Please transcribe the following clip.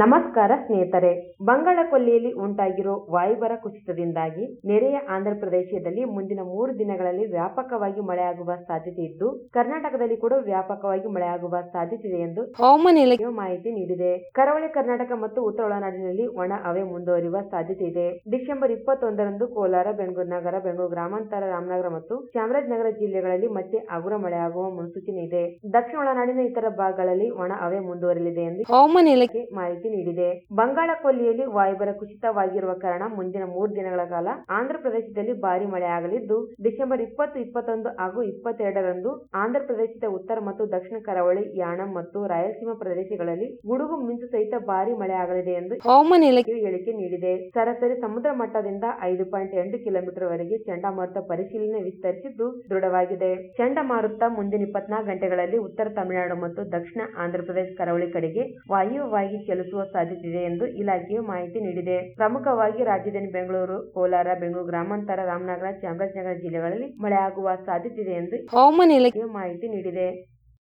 ನಮಸ್ಕಾರ ಸ್ನೇಹಿತರೆ ಬಂಗಾಳ ಕೊಲ್ಲಿಯಲ್ಲಿ ಉಂಟಾಗಿರೋ ವಾಯುಭಾರ ಕುಸಿತದಿಂದಾಗಿ ನೆರೆಯ ಆಂಧ್ರ ಪ್ರದೇಶದಲ್ಲಿ ಮುಂದಿನ ಮೂರು ದಿನಗಳಲ್ಲಿ ವ್ಯಾಪಕವಾಗಿ ಮಳೆಯಾಗುವ ಸಾಧ್ಯತೆ ಇದ್ದು ಕರ್ನಾಟಕದಲ್ಲಿ ಕೂಡ ವ್ಯಾಪಕವಾಗಿ ಮಳೆಯಾಗುವ ಸಾಧ್ಯತೆ ಇದೆ ಎಂದು ಹವಾಮಾನ ಇಲಾಖೆ ಇಲಾಖೆಯು ಮಾಹಿತಿ ನೀಡಿದೆ. ಕರಾವಳಿ ಕರ್ನಾಟಕ ಮತ್ತು ಉತ್ತರ ಒಳನಾಡಿನಲ್ಲಿ ಒಣ ಹವೆ ಮುಂದುವರಿಯುವ ಸಾಧ್ಯತೆ ಇದೆ. ಡಿಸೆಂಬರ್ ಇಪ್ಪತ್ತೊಂದರಂದು ಕೋಲಾರ ಬೆಂಗಳೂರು ನಗರ ಬೆಂಗಳೂರು ಗ್ರಾಮಾಂತರ ರಾಮನಗರ ಮತ್ತು ಚಾಮರಾಜನಗರ ಜಿಲ್ಲೆಗಳಲ್ಲಿ ಮತ್ತೆ ಹಗುರ ಮಳೆಯಾಗುವ ಮುನ್ಸೂಚನೆ ಇದೆ. ದಕ್ಷಿಣ ಒಳನಾಡಿನ ಇತರ ಭಾಗಗಳಲ್ಲಿ ಒಣ ಹವೆ ಮುಂದುವರಿಯಲಿದೆ ಎಂದು ಹವಾಮಾನ ಇಲಾಖೆ ಇಲಾಖೆ ಮಾಹಿತಿ ನೀಡಿದೆ. ಬಂಗಾಳ ಕೊಲ್ಲಿಯಲ್ಲಿ ವಾಯುಭಾರ ಕುಸಿತವಾಗಿರುವ ಕಾರಣ ಮುಂದಿನ ಮೂರು ದಿನಗಳ ಕಾಲ ಆಂಧ್ರ ಪ್ರದೇಶದಲ್ಲಿ ಭಾರಿ ಮಳೆಯಾಗಲಿದ್ದು ಡಿಸೆಂಬರ್ ಇಪ್ಪತ್ತು ಇಪ್ಪತ್ತೊಂದು ಹಾಗೂ ಇಪ್ಪತ್ತೆರಡರಂದು ಆಂಧ್ರ ಪ್ರದೇಶದ ಉತ್ತರ ಮತ್ತು ದಕ್ಷಿಣ ಕರಾವಳಿ ಯಾಣಂ ಮತ್ತು ರಾಯಲಸೀಮಾ ಪ್ರದೇಶಗಳಲ್ಲಿ ಗುಡುಗು ಮಿಂಚು ಸಹಿತ ಭಾರಿ ಮಳೆಯಾಗಲಿದೆ ಎಂದು ಹವಾಮಾನ ಇಲಾಖೆ ಇಲಾಖೆಯು ಹೇಳಿಕೆ ನೀಡಿದೆ. ಸರಾಸರಿ ಸಮುದ್ರ ಮಟ್ಟದಿಂದ ಐದು ಪಾಯಿಂಟ್ ಎಂಟು ಕಿಲೋಮೀಟರ್ ವರೆಗೆ ಚಂಡಮಾರುತ ಪರಿಶೀಲನೆ ವಿಸ್ತರಿಸಿದ್ದು ದೃಢವಾಗಿದೆ. ಚಂಡಮಾರುತ ಮುಂದಿನ ಇಪ್ಪತ್ನಾಲ್ಕು ಗಂಟೆಗಳಲ್ಲಿ ಉತ್ತರ ತಮಿಳುನಾಡು ಮತ್ತು ದಕ್ಷಿಣ ಆಂಧ್ರಪ್ರದೇಶ ಕರಾವಳಿ ಕಡೆಗೆ ವಾಯುವಾಗಿ ಚಲಿಸುವ ಸಾಧ್ಯತೆ ಇದೆ ಎಂದು ಇಲಾಖೆಯು ಮಾಹಿತಿ ನೀಡಿದೆ. ಪ್ರಮುಖವಾಗಿ ರಾಜಧಾನಿ ಬೆಂಗಳೂರು ಕೋಲಾರ ಬೆಂಗಳೂರು ಗ್ರಾಮಾಂತರ ರಾಮನಗರ ಚಾಮರಾಜನಗರ ಜಿಲ್ಲೆಗಳಲ್ಲಿ ಮಳೆಯಾಗುವ ಸಾಧ್ಯತೆ ಇದೆ ಎಂದು ಹವಾಮಾನ ಇಲಾಖೆ ಇಲಾಖೆಯು ಮಾಹಿತಿ ನೀಡಿದೆ.